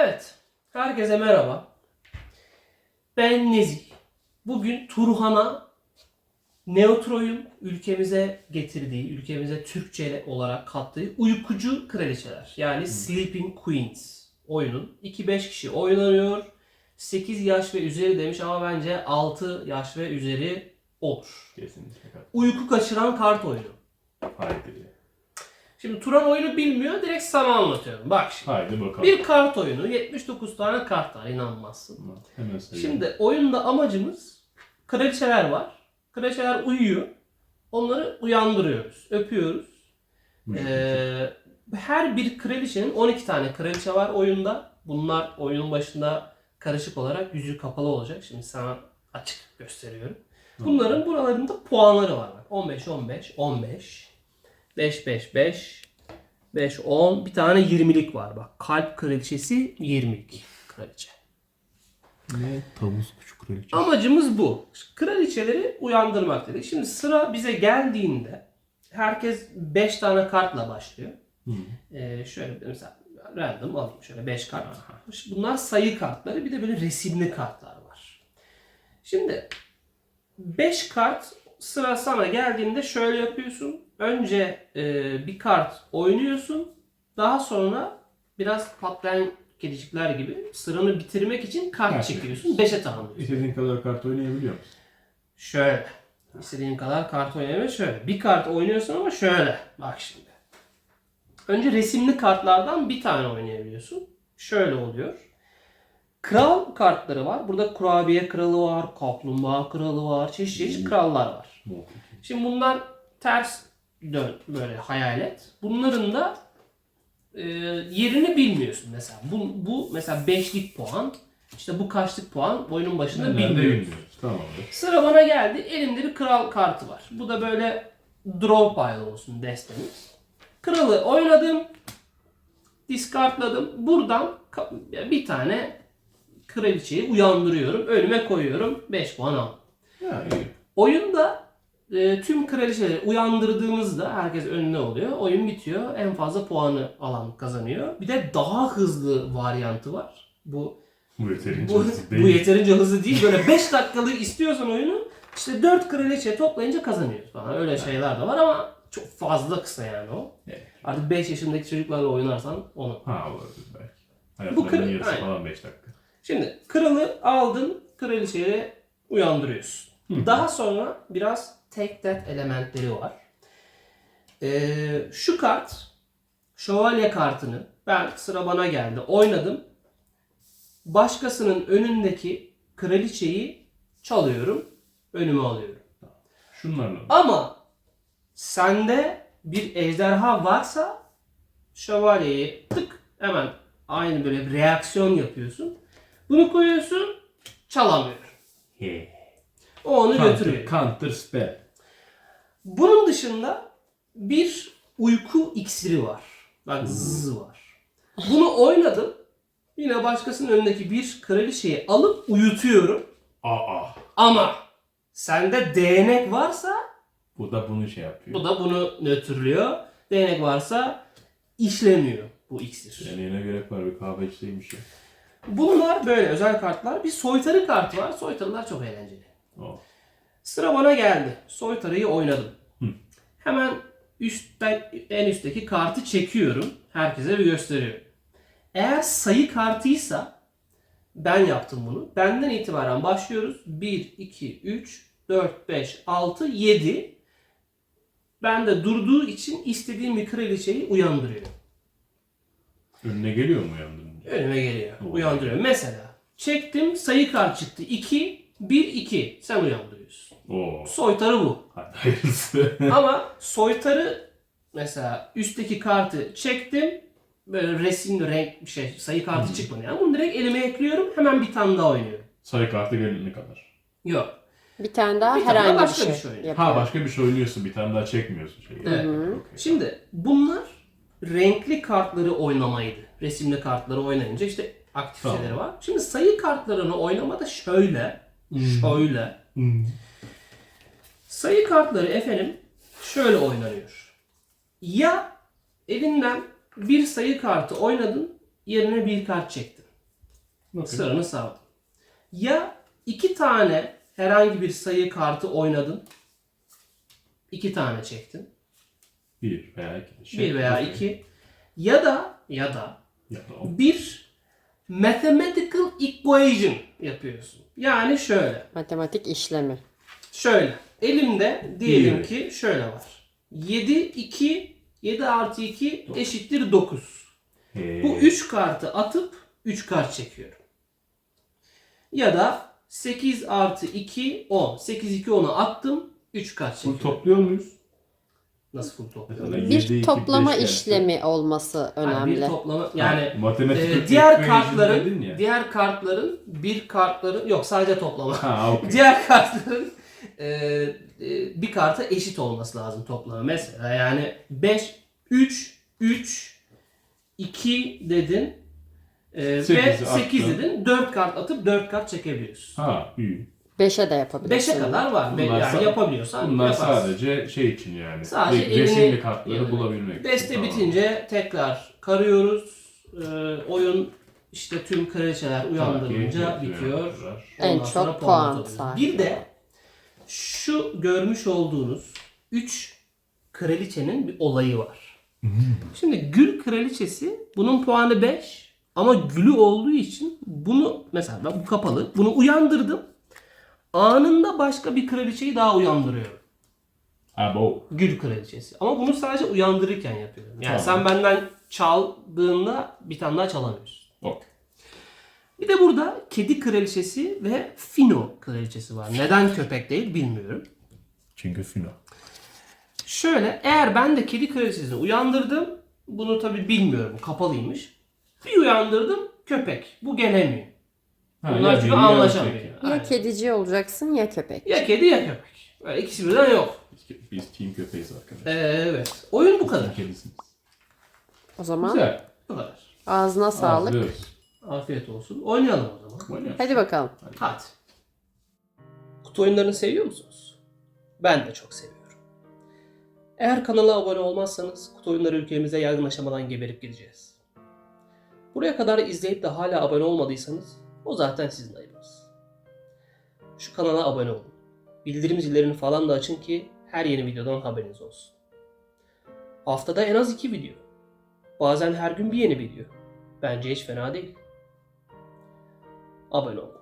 Evet, herkese merhaba. Ben Nezih. Bugün Turhan'a Neotroy'un ülkemize getirdiği, ülkemize Türkçe olarak kattığı uykucu kraliçeler. Yani Sleeping Queens oyunun. 2-5 kişi oynanıyor. 8 yaş ve üzeri demiş ama bence 6 yaş ve üzeri olur. Kesinlikle. Uyku kaçıran kart oyunu. Haydi. Şimdi Turan oyunu bilmiyor, direkt sana anlatıyorum. Bak şimdi. Haydi bakalım. Bir kart oyunu, 79 tane kart var inanmazsın. Hemen söyleyeyim. Şimdi oyunda amacımız kraliçeler var. Kraliçeler uyuyor. Onları uyandırıyoruz, öpüyoruz. Ee, her bir kraliçenin 12 tane kraliçe var oyunda. Bunlar oyunun başında karışık olarak yüzü kapalı olacak. Şimdi sana açık gösteriyorum. Bunların buralarında puanları var. Bak 15 15 15 5 5 5 5 10 bir tane 20'lik var bak. Kalp kraliçesi 20'lik kraliçe. Ne? Tavus kuşu kraliçe. Amacımız bu. Kraliçeleri uyandırmak dedik. Şimdi sıra bize geldiğinde herkes 5 tane kartla başlıyor. Hı. Ee, şöyle mesela random alayım şöyle 5 kart. Bunlar sayı kartları bir de böyle resimli kartlar var. Şimdi 5 kart sıra sana geldiğinde şöyle yapıyorsun. Önce e, bir kart oynuyorsun. Daha sonra biraz patlayan kedicikler gibi sıranı bitirmek için kart Evet. çekiyorsun. 5'e tamamlıyorsun. İstediğin kadar kart oynayabiliyor musun? Şöyle. İstediğin kadar kart oynamaya şöyle. Bir kart oynuyorsun ama şöyle. Bak şimdi. Önce resimli kartlardan bir tane oynayabiliyorsun. Şöyle oluyor. Kral kartları var. Burada kurabiye kralı var, kaplumbağa kralı var, çeşit çeşit krallar var. Muhakkak. Şimdi bunlar ters dön böyle hayal et. Bunların da e, yerini bilmiyorsun mesela. Bu, bu mesela beşlik puan. İşte bu kaçlık puan oyunun başında Ben de bilmiyoruz. bilmiyoruz. Tamamdır. Sıra bana geldi. Elimde bir kral kartı var. Bu da böyle draw pile olsun destemiz. Kralı oynadım. Discardladım. Buradan bir tane kraliçeyi uyandırıyorum. Önüme koyuyorum. 5 puan al. Ya iyi. Oyunda e, tüm kraliçeleri uyandırdığımızda herkes önüne oluyor. Oyun bitiyor. En fazla puanı alan kazanıyor. Bir de daha hızlı varyantı var. Bu Bu yeterince bu, hızlı değil. bu yeterince hızlı değil. Böyle 5 dakikalık istiyorsan oyunu işte 4 kraliçe toplayınca kazanıyorsun falan. Öyle şeyler de var ama çok fazla kısa yani o. Evet. Artık 5 yaşındaki çocuklarla oynarsan onu. Ha olabilir belki. Bu Hayatlarının kır- yarısı Aynen. falan 5 dakika. Şimdi kralı aldın, kraliçeyi uyandırıyorsun. Daha sonra biraz take that elementleri var. Ee, şu kart, şövalye kartını ben sıra bana geldi, oynadım. Başkasının önündeki kraliçeyi çalıyorum, önüme alıyorum. Şunlarla. Ama sende bir ejderha varsa şövalyeyi tık hemen aynı böyle bir reaksiyon yapıyorsun. Bunu koyuyorsun çalamıyor. He. O onu Counter, götürüyor. counter spell. Bunun dışında bir uyku iksiri var. Bak zzz var. Bunu oynadım. Yine başkasının önündeki bir kraliçeyi alıp uyutuyorum. Aa. Ama sende değnek varsa Bu da bunu şey yapıyor. Bu da bunu nötrlüyor. Değnek varsa işlemiyor bu iksir. Yani yine gerek var bir kahve içseymiş ya. Bunlar böyle özel kartlar. Bir soytarı kartı var. Soytarılar çok eğlenceli. O. Sıra bana geldi. Soytarıyı oynadım. Hı. Hemen üstten en üstteki kartı çekiyorum. Herkese bir gösteriyorum. Eğer sayı kartıysa ben yaptım bunu. Benden itibaren başlıyoruz. 1, 2, 3, 4, 5, 6, 7. Ben de durduğu için istediğim bir kraliçeyi uyandırıyor. Önüne geliyor mu uyandırınca? Önüme geliyor. Uyandırıyor. Mesela çektim sayı kart çıktı. 2, 1, 2. Sen uyandırıyorsun. Oo. Soytarı bu. Hayırlısı. Ama soytarı mesela üstteki kartı çektim. Böyle resim, renk bir şey, sayı kartı çıkmadı. Yani bunu direkt elime ekliyorum. Hemen bir tane daha oynuyorum. Sayı kartı gelene kadar. Yok. Bir tane daha Bir tane herhangi daha bir başka şey, bir şey oynuyor. yapıyor. Ha başka bir şey oynuyorsun bir tane daha çekmiyorsun şeyi. Evet. Okey. Şimdi bunlar renkli kartları oynamaydı. Resimli kartları oynayınca işte aktif Tamam. şeyleri var. Şimdi sayı kartlarını oynamada şöyle, şöyle. Hmm. Sayı kartları efendim şöyle oynanıyor. Ya elinden bir sayı kartı oynadın, yerine bir kart çektin. Okey. Sıranı sağladın. Ya iki tane herhangi bir sayı kartı oynadın. iki tane çektin. Bir veya iki. Bir veya iki. Ya da ya da. Bir mathematical equation yapıyorsun. Yani şöyle. Matematik işlemi. Şöyle. Elimde diyelim ki şöyle var. 7, 2, 7 artı 2 eşittir 9. Ee, Bu 3 kartı atıp 3 kart çekiyorum. Ya da 8 artı 2, 10. 8, 2, 10'u attım. 3 kart Bunu çekiyorum. topluyor muyuz? Nasıl full topluyorum? Mesela Bir yedi, iki, toplama beş gelse. işlemi olması Yani önemli. bir toplama yani Ha, matematik e, diğer kartların ya. diğer kartların bir kartların yok sadece toplama. Ha okey. Diğer kartların e, e, bir karta eşit olması lazım toplamı. Mesela yani 5, 3, 3, 2 dedin e, ve Sekizi 8 attın. dedin. 4 kart atıp 4 kart çekebiliyorsun. Ha iyi. Beşe de yapabilirsin. 5'e kadar var. Bunlar yani sa- yapabiliyorsan Bunlar yaparsın. sadece şey için yani. Sadece Re- resimli elini- kartları yani bulabilmek için. Deste Tamam. bitince tekrar karıyoruz. E, oyun işte tüm kraliçeler uyandırınca Takip bitiyor. En Ondan çok puan puan topluyoruz. sahibi. Bir de şu görmüş olduğunuz 3 kraliçenin bir olayı var. Şimdi gül kraliçesi bunun puanı 5 ama gülü olduğu için bunu mesela ben bu kapalı bunu uyandırdım. Anında başka bir kraliçeyi daha uyandırıyorum. Ha bu. Gül kraliçesi. Ama bunu sadece uyandırırken yapıyorum. Yani Tamam. sen benden çaldığında bir tane daha çalamıyorsun. Okey. Bir de burada kedi kraliçesi ve fino kraliçesi var. Neden köpek değil bilmiyorum. Çünkü fino. Şöyle eğer ben de kedi kraliçesini uyandırdım. Bunu tabi bilmiyorum kapalıymış. Bir uyandırdım köpek. Bu gelemiyor. Ha, Bunlar ya çünkü biri ya anlaşamıyor. öteki. Ya Aynen. kedici olacaksın ya köpek. Ya kedi ya köpek. Böyle ikisi birden yok. Biz, biz team köpeğiz arkadaşlar. Ee, evet. Oyun bu kadar. Kedisiniz. O zaman Güzel. Bu kadar. ağzına sağlık. Ağzlıyoruz. Afiyet olsun. Oynayalım o zaman. Oynuyoruz. Hadi bakalım. Hadi. Kutu oyunlarını seviyor musunuz? Ben de çok seviyorum. Eğer kanala abone olmazsanız kutu oyunları ülkemize yaygın aşamadan geberip gideceğiz. Buraya kadar izleyip de hala abone olmadıysanız o zaten sizin ayıbınız. Şu kanala abone olun. Bildirim zillerini falan da açın ki her yeni videodan haberiniz olsun. Haftada en az iki video. Bazen her gün bir yeni video. Bence hiç fena değil. Abone olun.